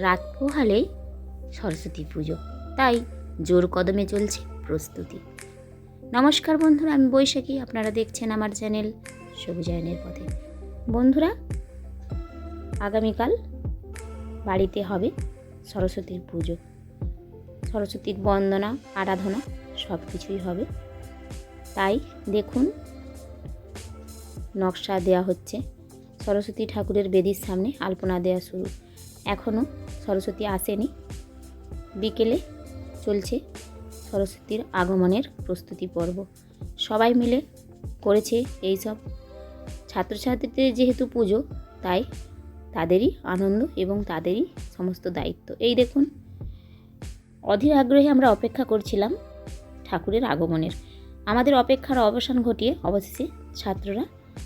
রাত পোহালেই সরস্বতী পুজো। তাই জোর কদমে চলছে প্রস্তুতি। নমস্কার বন্ধুরা, আমি বৈশাখী। আপনারা দেখছেন আমার চ্যানেল সবুজায়নের পথে। বন্ধুরা, আগামীকাল বাড়িতে হবে সরস্বতীর পুজো। সরস্বতীর বন্দনা, আরাধনা সব কিছুই হবে। তাই দেখুন, নকশা দেওয়া হচ্ছে। সরস্বতী ঠাকুরের বেদির সামনে আলপনা দেওয়া শুরু। এখনও সরস্বতী আসেনি। বিকেলে চলছে সরস্বতীর আগমনের প্রস্তুতি পর্ব। সবাই মিলে করেছে এইসব। ছাত্রছাত্রীদের যেহেতু পুজো, তাই তাদেরই আনন্দ এবং তাদেরই সমস্ত দায়িত্ব। এই দেখুন, অধীর আগ্রহে আমরা অপেক্ষা করছিলাম ঠাকুরের আগমনের। আমাদের অপেক্ষার অবসান ঘটিয়ে অবশেষে ছাত্ররা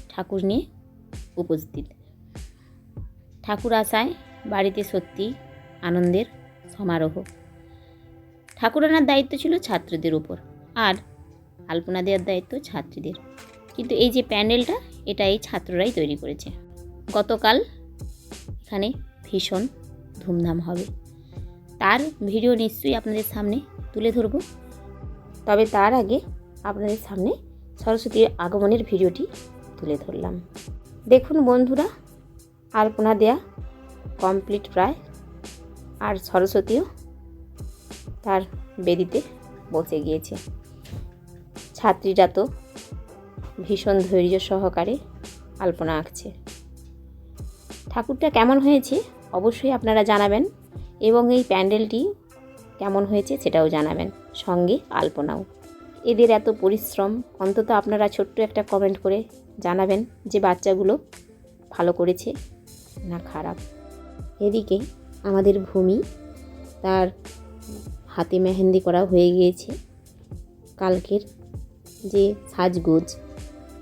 ঠাকুর নিয়ে উপস্থিত। ঠাকুর আসায় বাড়িতে সত্যি আনন্দের সমারোহ। ঠাকুরানার দায়িত্ব ছিল ছাত্রদের উপর আর আলপনা দেওয়ার দায়িত্ব ছাত্রীদের। কিন্তু এই যে প্যান্ডেলটা, এটা এই ছাত্ররাই তৈরি করেছে। গতকাল এখানে ভীষণ ধুমধাম হবে। তার ভিডিও নিশ্চয়ই আপনাদের সামনে তুলে ধরব। তবে তার আগে আপনাদের সামনে সরস্বতীর আগমনের ভিডিওটি তুলে ধরলাম। দেখুন বন্ধুরা, আলপনা দেয়া কমপ্লিট প্রায়। আর সরস্বতীও তার বেদিতে বসে গিয়েছে। ছাত্রীরা তো ভীষণ ধৈর্য সহকারে আলপনা আঁকছে। ঠাকুরটা কেমন হয়েছে অবশ্যই আপনারা জানাবেন এবং এই প্যান্ডেলটি কেমন হয়েছে সেটাও জানাবেন, সঙ্গে আলপনাও। এদের এত পরিশ্রম, অন্তত আপনারা ছোট্ট একটা কমেন্ট করে জানাবেন যে বাচ্চাগুলো ভালো করেছে না খারাপ। এদিকে আমাদের ভূমি, তার হাতে মেহেন্দি করা হয়ে গিয়েছে। কালকের যে সাজগোজ,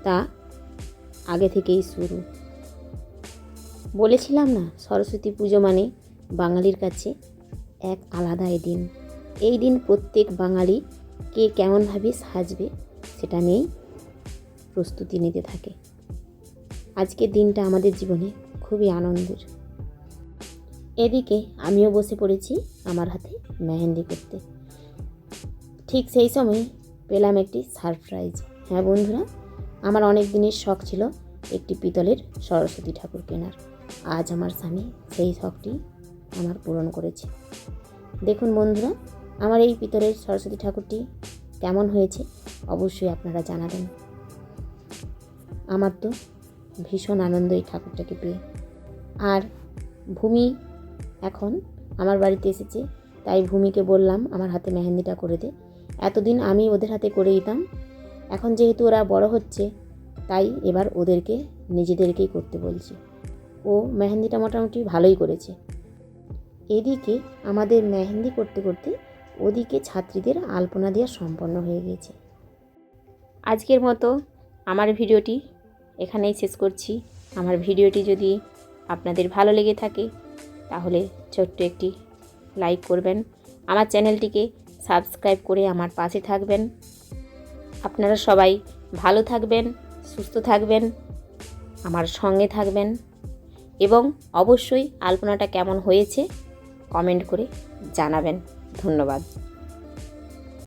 তা আগে থেকেই শুরু। বলেছিলাম না, সরস্বতী পুজো মানে বাঙালির কাছে এক আলাদাই দিন। এই দিন প্রত্যেক বাঙালি কে কেমনভাবে সাজবে, সেটা নিয়েই প্রস্তুতি নিতে থাকে। আজকের দিনটা আমাদের জীবনে খুবই আনন্দের। এদিকে আমিও বসে পড়েছি আমার হাতে মেহেন্দি করতে। ঠিক সেই সময় পেলাম একটি সারপ্রাইজ। হ্যাঁ বন্ধুরা, আমার অনেক দিনের শখ ছিল একটি পিতলের সরস্বতী ঠাকুর কেনার। আজ আমার স্বামী সেই শখটি আমার পূরণ করেছে। দেখুন বন্ধুরা, আমার এই পিতলের সরস্বতী ঠাকুরটি কেমন হয়েছে অবশ্যই আপনারা জানাবেন। আমার তো ভীষণ আনন্দ এই ঠাকুরটাকে পেয়ে। আর ভূমি এখন আমার বাড়িতে এসেছে, তাই ভূমিকে বললাম আমার হাতে মেহেন্দিটা করে দে। এতদিন আমি ওদের হাতে করে দিতাম, এখন যেহেতু ওরা বড় হচ্ছে, তাই এবার ওদেরকে, নিজেদেরকেই করতে বলছি। ও মেহেন্দিটা মোটামুটি ভালোই করেছে। এদিকে আমাদের মেহেন্দি করতে করতে ওদিকে ছাত্রীদের আলপনা দেওয়া সম্পন্ন হয়ে গিয়েছে আজকের মতো আমার ভিডিওটি এখানেই শেষ করছি। আমার ভিডিওটি যদি আপনাদের ভালো লেগে থাকে তাহলে ছোট্ট একটি লাইক করবেন। আমার চ্যানেলটিকে সাবস্ক্রাইব করে আমার পাশে থাকবেন। আপনারা সবাই ভালো থাকবেন, সুস্থ থাকবেন, আমার সঙ্গে থাকবেন এবং অবশ্যই আলপনাটা কেমন হয়েছে কমেন্ট করে জানাবেন। ধন্যবাদ।